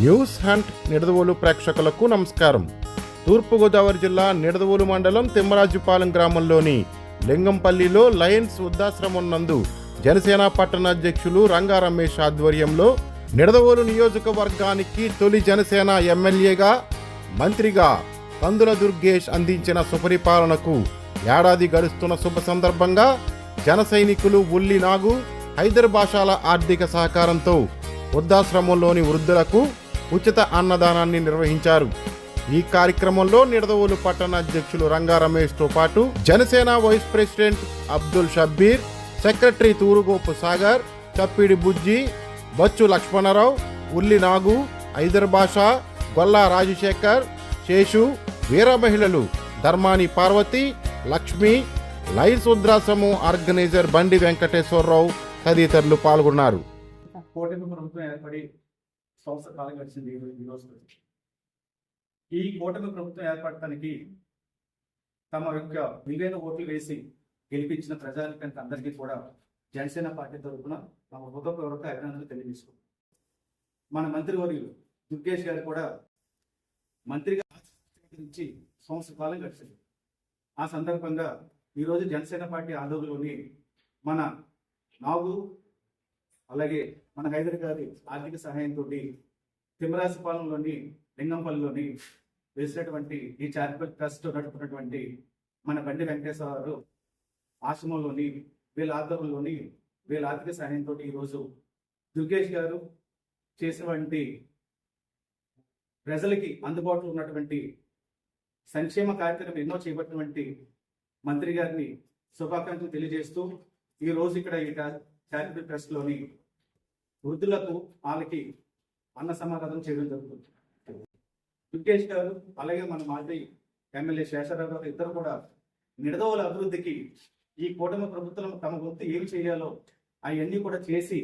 News hunt Nidadavolu ప్రేక్షకులకు నమస్కారం. తూర్పుగోదావరి జిల్లా నిడదవోలు మండలం తిమ్మరాజుపాలెం గ్రామంలోని లింగంపల్లిలో లయన్స్ వృద్ధాశ్రమం నందు జనసేన పట్టణ అధ్యక్షులు రంగా రమేష్ ఆధ్వర్యంలో నిడదవోలు నియోజకవర్గానికి తొలి జనసేన ఎమ్మెల్యేగా మంత్రిగా కందుల దుర్గేష్ అందించిన సుపరిపాలనకు ఏడాది గడుస్తున్న శుభ సందర్భంగా జన సైనికులు ఉల్లి నాగు హైదర్ భాషాల ఆర్థిక సహకారంతో వృద్ధాశ్రమంలోని వృద్ధులకు ఉచిత అన్నదానాన్ని నిర్వహించారు. ఈ కార్యక్రమంలో నిడదవోలు పట్టణ అధ్యక్షులు రంగా రమేష్తో పాటు Janasena vice president Abdul Shabbir secretary Turugopu Sagar Chappidi Bujji Bachchu Lakshmanarao Ulli Nagu Haider Basha Golla Rajasekhar Seshu Veera మహిళలు ధర్మాని పార్వతి లక్ష్మి లైన్స్ వృద్ధాశ్రమం ఆర్గనైజర్ బండి వెంకటేశ్వరరావు తదితరులు పాల్గొన్నారు. ప్రభుత్వం ఏర్పడి సంవత్సర కాలం గడిచింది ఈ రోజు- ఈ కూటమి ప్రభుత్వం ఏర్పడటానికి తమ యొక్క విలువైన ఓట్లు వేసి గెలిపించిన ప్రజానికంత అందరికీ కూడా జనసేన పార్టీ తరఫున తమ హృదయపూర్వక అభినందనలు తెలియజేసుకుంటాం మన మంత్రివర్యులు దుర్గేష్ గారు కూడా మంత్రిగా నుంచి సంవత్సర కాలం గడిచింది. ఆ సందర్భంగా ఈరోజు జనసేన పార్టీ ఆధ్వర్యంలోని మన నాగు అలాగే మన హైదరాబాద్ గారి ఆర్థిక సహాయంతో తిమ్మరాసిపాలెంలోని లింగంపల్లిలోని వేసినటువంటి ఈ చారిటబుల్ ట్రస్ట్ నడుపుతున్నటువంటి మన బండి వెంకటేశ్వర గారు ఆశ్రమంలోని వీళ్ళ ఆధ్వర్యంలోని వీళ్ళ ఆర్థిక సహాయంతో ఈరోజు దుర్గేష్ గారు చేసినటువంటి ప్రజలకి అందుబాటులో ఉన్నటువంటి సంక్షేమ కార్యక్రమం ఎన్నో చేపట్టినటువంటి మంత్రి గారిని శుభాకాంక్షలు తెలియజేస్తూ ఈ రోజు ఇక్కడ ఈ చారిటబుల్ ట్రస్ట్లోని వృద్ధులకు వాళ్ళకి అన్న సమాధానం చేయడం జరుగుతుంది. దుర్గేష్ గారు అలాగే మన మాజీ ఎమ్మెల్యే శేషరావు గారు ఇద్దరు కూడా నిడదవుల అభివృద్ధికి ఈ కూటమి ప్రభుత్వం తమ వంతు ఏం చేయాలో అవన్నీ కూడా చేసి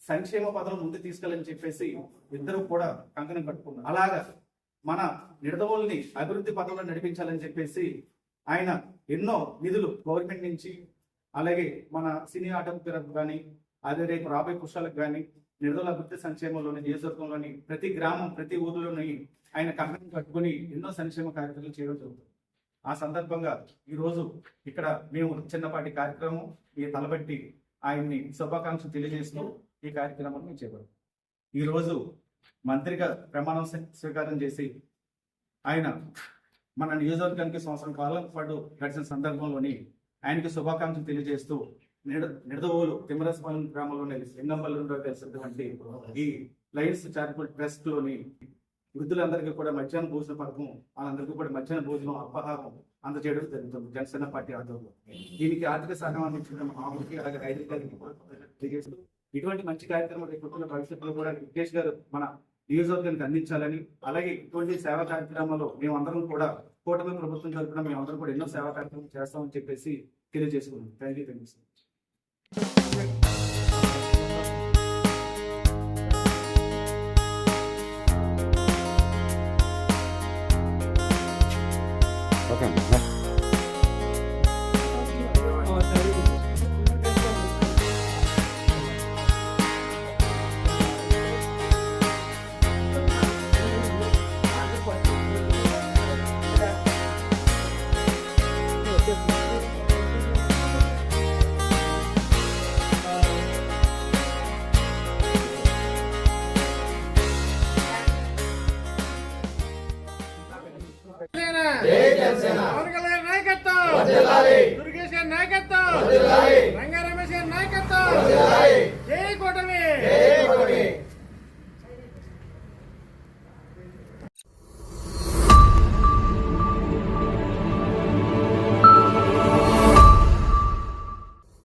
సంక్షేమ పదం ముందు తీసుకెళ్ళని చెప్పేసి ఇద్దరు కూడా కంకణం కట్టుకున్నారు. అలాగా మన నిడదవుల్ని అభివృద్ధి పదంలో నడిపించాలని చెప్పేసి ఆయన ఎన్నో నిధులు గవర్నమెంట్ నుంచి అలాగే మన సినీ ఆటంకులకు కానీ అదే రేపు రాబోయే పుష్పాలకు కానీ నిర్దల అభివృద్ధి సంక్షేమంలోని నియోజకవర్గంలోని ప్రతి గ్రామం ప్రతి ఊరిలోని ఆయన కంపెనీ కట్టుకుని ఎన్నో సంక్షేమ కార్యక్రమాలు చేయడం జరుగుతుంది. ఆ సందర్భంగా ఈరోజు ఇక్కడ మేము చిన్నపాటి కార్యక్రమం ఈ తలబట్టి ఆయన్ని శుభాకాంక్షలు తెలియజేస్తూ ఈ కార్యక్రమాన్ని మేము చేపడతాం. ఈరోజు మంత్రిగా ప్రమాణం స్వీకారం చేసి ఆయన మన నియోజకవర్గానికి సంవత్సరం కాలం పాటు గడిచిన సందర్భంలోని ఆయనకి శుభాకాంక్షలు తెలియజేస్తూ నిడ నిడదవోలు తిమ్మరసపాలెం గ్రామంలోని లింగంపల్లిలో కలిసినటువంటి ఈ లయన్స్ చారిటబుల్ ట్రస్ట్లోని వృద్ధులందరికీ కూడా మధ్యాహ్న భోజన పథకం వాళ్ళందరికీ కూడా మధ్యాహ్న భోజనం అల్పాహారం అందజేయడం జరుగుతుంది జనసేన పార్టీ ఆధ్వర్యంలో. దీనికి ఆర్థిక సహాయం అందించిన మామూలుకి అలాగే రైతు గారికి ఇటువంటి మంచి కార్యక్రమాలు రేపు భవిష్యత్తులో కూడా వికేష్ గారు మన నియోజకవర్గానికి అందించాలని అలాగే ఇటువంటి సేవా కార్యక్రమాల్లో మేమందరం కూడా కూటమి ప్రభుత్వం తరఫున మేమందరం కూడా ఎన్నో సేవా కార్యక్రమాలు చేస్తామని చెప్పేసి తెలియజేసుకున్నాం. Thank you thank you 老板，来。பதிலா